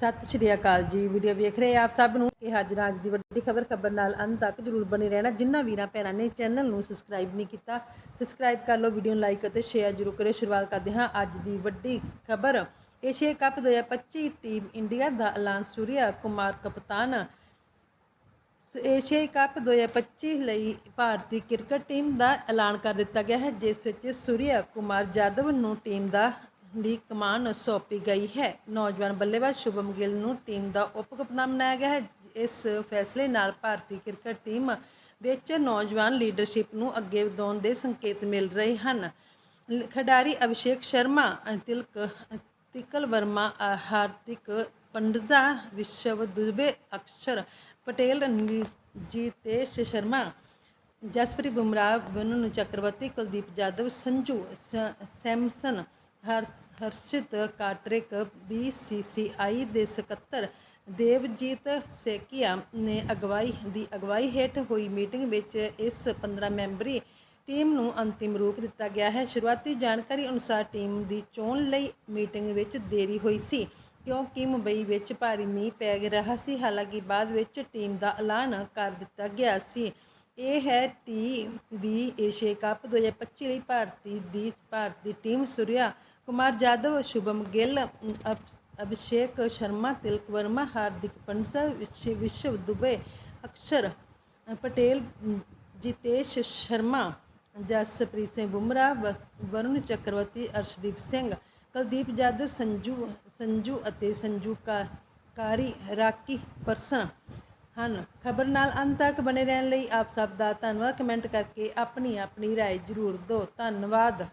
ਸਤਿ ਸ਼੍ਰੀ ਅਕਾਲ ਜੀ। ਵੀਡੀਓ ਵੇਖ ਰਹੇ ਆਪ ਸਭ ਨੂੰ ਇਹ ਅੱਜ ਦੀ ਵੱਡੀ ਖਬਰ ਖਬਰ ਨਾਲ ਅੰਤ ਤੱਕ ਜਰੂਰ ਬਣੇ ਰਹਿਣਾ। ਜਿਨ੍ਹਾਂ ਵੀਰਾਂ ਭੈਣਾਂ ਨੇ ਚੈਨਲ ਨੂੰ ਸਬਸਕ੍ਰਾਈਬ ਨਹੀਂ ਕੀਤਾ, ਸਬਸਕ੍ਰਾਈਬ ਕਰ ਲਓ, ਵੀਡੀਓ ਨੂੰ ਲਾਈਕ ਅਤੇ ਸ਼ੇਅਰ ਜਰੂਰ ਕਰਿਓ। ਸ਼ੁਰੂਆਤ ਕਰਦੇ ਹਾਂ ਅੱਜ ਦੀ ਵੱਡੀ ਖਬਰ। ਏਸ਼ੀਆ ਕੱਪ 2025 ਟੀਮ ਇੰਡੀਆ ਦਾ ਐਲਾਨ ਸੂਰਿਆ ਕੁਮਾਰ ਕਪਤਾਨ। ਏਸ਼ੀਆਈ ਕੱਪ 2025 ਲਈ ਭਾਰਤੀ ਕ੍ਰਿਕਟ ਟੀਮ ਦਾ ਐਲਾਨ ਕਰ ਦਿੱਤਾ ਗਿਆ ਹੈ, ਜਿਸ ਵਿੱਚ ਸੂਰਿਆ ਕੁਮਾਰ ਜਾਦਵ ਨੂੰ ਟੀਮ ਦਾ ਦੀ ਕਮਾਨ ਸੌਂਪੀ ਗਈ ਹੈ। ਨੌਜਵਾਨ ਬੱਲੇਬਾਜ਼ ਸ਼ੁਭਮ ਗਿੱਲ ਨੂੰ ਟੀਮ ਦਾ ਉਪ ਕਪਤਾਨ ਬਣਾਇਆ ਗਿਆ ਹੈ। ਇਸ ਫੈਸਲੇ ਨਾਲ ਭਾਰਤੀ ਕ੍ਰਿਕਟ ਟੀਮ ਵਿੱਚ ਨੌਜਵਾਨ ਲੀਡਰਸ਼ਿਪ ਨੂੰ ਅੱਗੇ ਵਧਾਉਣ ਦੇ ਸੰਕੇਤ ਮਿਲ ਰਹੇ ਹਨ। ਖਿਡਾਰੀ ਅਭਿਸ਼ੇਕ ਸ਼ਰਮਾ ਅ, ਤਿਲਕ ਤਿਕਲ ਵਰਮਾ ਹਾਰਦਿਕ ਪੰਡਜ਼ਾ ਵਿਸ਼ਵ ਦੁਬੇ ਅਕਸ਼ਰ ਪਟੇਲ ਨੀ- ਜੀਤੇਸ਼ ਸ਼ਰਮਾ ਜਸਪ੍ਰੀਤ ਬੁਮਰਾਹ ਵਨੁਨ ਚੱਕਰਵਰਤੀ ਕੁਲਦੀਪ ਜਾਦਵ ਸੰਜੂ ਸ- ਸੈਮਸਨ ਹਰਸ, ਹਰਸ਼ਿਤ ਕਾਟਰਿਕ ਬੀਸੀਸੀਆਈ ਦੇ ਸਕੱਤਰ ਦੇਵਜੀਤ ਸੇਕੀਆ ਨੇ ਅਗਵਾਈ, ਦੀ ਅਗਵਾਈ ਹੇਠ ਹੋਈ ਮੀਟਿੰਗ ਵਿੱਚ ਇਸ 15 ਮੈਂਬਰੀ ਟੀਮ ਨੂੰ ਅੰਤਿਮ ਰੂਪ ਦਿੱਤਾ ਗਿਆ ਹੈ। ਸ਼ੁਰੂਆਤੀ ਜਾਣਕਾਰੀ ਅਨੁਸਾਰ ਟੀਮ ਦੀ ਚੋਣ ਲਈ ਮੀਟਿੰਗ ਵਿੱਚ ਦੇਰੀ ਹੋਈ ਸੀ, ਕਿਉਂਕਿ ਮੁੰਬਈ ਵਿੱਚ ਭਾਰੀ ਮੀਂਹ ਪੈ ਰਿਹਾ ਸੀ। ਹਾਲਾਂਕਿ ਬਾਅਦ ਵਿੱਚ ਟੀਮ ਦਾ ਐਲਾਨ ਕਰ ਦਿੱਤਾ ਗਿਆ ਸੀ। ਇਹ ਹੈ ਟੀ ਵੀ ਏਸ਼ੀਆ ਕੱਪ 2025 ਲਈ ਭਾਰਤੀ ਦੀ, ਭਾਰਤੀ ਟੀਮ ਸੁਰਿਆ ਕੁਮਾਰ ਜਾਦਵ ਸ਼ੁਭਮ ਗਿੱਲ ਅਭ- ਅਭਿਸ਼ੇਕ ਸ਼ਰਮਾ ਤਿਲਕ ਵਰਮਾ ਹਾਰਦਿਕ ਪੰਡਸਾ ਵਿਸ਼- ਵਿਸ਼ਵ ਦੁਬੇ ਅਕਸ਼ਰ ਪਟੇਲ ਜਿਤੇਸ਼ ਸ਼ਰਮਾ ਜਸਪ੍ਰੀਤ ਸਿੰਘ ਬੁਮਰਾਹ ਵ- ਵਰੁਣ ਚੱਕਰਵਰਤੀ ਅਰਸ਼ਦੀਪ ਸਿੰਘ ਕੁਲਦੀਪ ਜਾਦਵ ਸੰਜੂ ਸੰਜੂ ਅਤੇ ਸੰਜੂ ਕਾ ਕਾਰੀ ਰਾਕੀ ਪਰਸਨ ਹਨ ਖਬਰ ਨਾਲ ਅੰਤ ਤੱਕ ਬਣੇ ਰਹਿਣ ਲਈ ਆਪ ਸਭ ਦਾ ਧੰਨਵਾਦ ਕਮੈਂਟ ਕਰਕੇ ਆਪਣੀ ਆਪਣੀ رائے ਜ਼ਰੂਰ ਦਿਓ ਧੰਨਵਾਦ